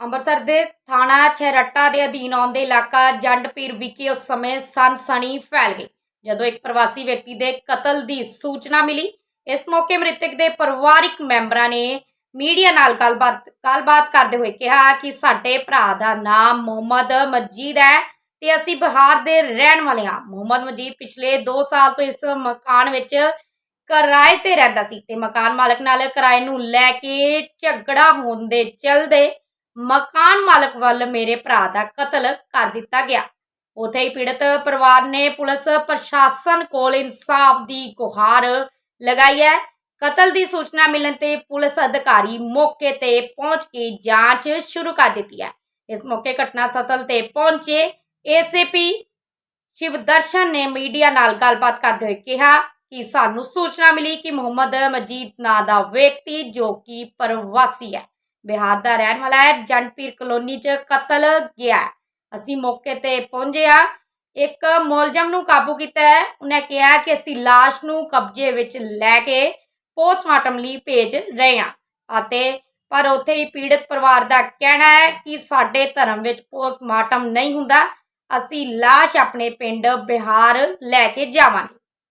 ਅੰਮ੍ਰਿਤਸਰ ਦੇ ਥਾਣਾ ਛੇਰੱਟਾ ਦੇ ਅਧੀਨ ਆਉਂਦੇ ਇਲਾਕਾ ਜੰਡਪੀਰ ਵਿਖੇ ਉਸ ਸਮੇਂ ਸਨਸਨੀ ਫੈਲ ਗਈ। ਜਦੋਂ ਇੱਕ ਪ੍ਰਵਾਸੀ ਵਿਅਕਤੀ ਦੇ ਕਤਲ ਦੀ ਸੂਚਨਾ ਮਿਲੀ, ਇਸ ਮੌਕੇ ਮ੍ਰਿਤਕ ਦੇ ਪਰਿਵਾਰਿਕ ਮੈਂਬਰਾਂ ਨੇ ਮੀਡੀਆ ਨਾਲ ਗੱਲਬਾਤ ਗੱਲਬਾਤ ਕਰਦੇ ਹੋਏ ਕਿਹਾ ਕਿ ਸਾਡੇ ਭਰਾ ਦਾ ਨਾਮ ਮੁਹੰਮਦ ਮਜੀਦ ਹੈ ਤੇ ਅਸੀਂ ਬਿਹਾਰ ਦੇ ਰਹਿਣ ਵਾਲੇ ਹਾਂ। ਮੁਹੰਮਦ ਮਜੀਦ ਪਿਛਲੇ 2 ਸਾਲ ਤੋਂ ਇਸ ਮਕਾਨ ਵਿੱਚ ਕਿਰਾਏ ਤੇ ਰਹਿੰਦਾ ਸੀ ਤੇ ਮਕਾਨ ਮਾਲਕ ਨਾਲ ਕਿਰਾਏ ਨੂੰ ਲੈ ਕੇ ਝਗੜਾ ਹੋਣ ਦੇ ਚਲਦੇ ਮਕਾਨ ਮਾਲਕ ਵੱਲ ਮੇਰੇ ਭਰਾ ਦਾ ਕਤਲ ਕਰ ਦਿੱਤਾ ਗਿਆ। ਉਥੇ ਹੀ ਪੀੜਤ ਪਰਿਵਾਰ ਨੇ ਪੁਲਿਸ ਪ੍ਰਸ਼ਾਸਨ ਕੋਲ ਇਨਸਾਫ ਦੀ ਗੁਹਾਰ ਲਗਾਈ ਹੈ। ਕਤਲ ਦੀ ਸੂਚਨਾ ਮਿਲਣ ਤੇ ਪੁਲਿਸ ਅਧਿਕਾਰੀ ਮੌਕੇ ਤੇ ਪਹੁੰਚ ਕੇ ਜਾਂਚ ਸ਼ੁਰੂ ਕਰ ਦਿੱਤੀ ਹੈ। ਇਸ ਮੌਕੇ ਘਟਨਾ ਸਥਲ ਤੇ ਪਹੁੰਚੇ ਏਸੀਪੀ ਸ਼ਿਵਦਰਸ਼ਨ ਨੇ ਮੀਡੀਆ ਨਾਲ ਗੱਲਬਾਤ ਕਰਦੇ ਹੋਏ ਕਿਹਾ ਕਿ ਸਾਨੂੰ ਸੂਚਨਾ ਮਿਲੀ ਕਿ ਮੁਹੰਮਦ ਮਜੀਦ ਨਾਂ ਦਾ ਵਿਅਕਤੀ ਜੋ ਕਿ ਪ੍ਰਵਾਸੀ ਹੈ। ਬਿਹਾਰ ਦਾ ਰਹਿਣ ਵਾਲਾ ਹੈ, ਜੰਡਪੀਰ ਕਲੋਨੀ 'ਚ ਕਤਲ ਗਿਆ ਅਸੀਂ ਮੌਕੇ ਤੇ ਪਹੁੰਚੇ ਹਾਂ। ਇੱਕ ਮੁਲਜ਼ਮ ਨੂੰ ਕਾਬੂ ਕੀਤਾ ਹੈ। ਉਹਨੇ ਕਿਹਾ ਕਿ ਅਸੀਂ ਲਾਸ਼ ਨੂੰ ਕਬਜ਼ੇ ਵਿੱਚ ਲੈ ਕੇ ਪੋਸਟਮਾਰਟਮ ਲਈ ਭੇਜ ਰਹੇ ਹਾਂ ਅਤੇ ਪਰ ਉੱਥੇ ਹੀ ਪੀੜਤ ਪਰਿਵਾਰ ਦਾ ਕਹਿਣਾ ਹੈ ਕਿ ਸਾਡੇ ਧਰਮ ਵਿੱਚ ਪੋਸਟਮਾਰਟਮ ਨਹੀਂ ਹੁੰਦਾ। ਅਸੀਂ ਲਾਸ਼ ਆਪਣੇ ਪਿੰਡ ਬਿਹਾਰ ਲੈ ਕੇ ਜਾਵਾਂਗੇ।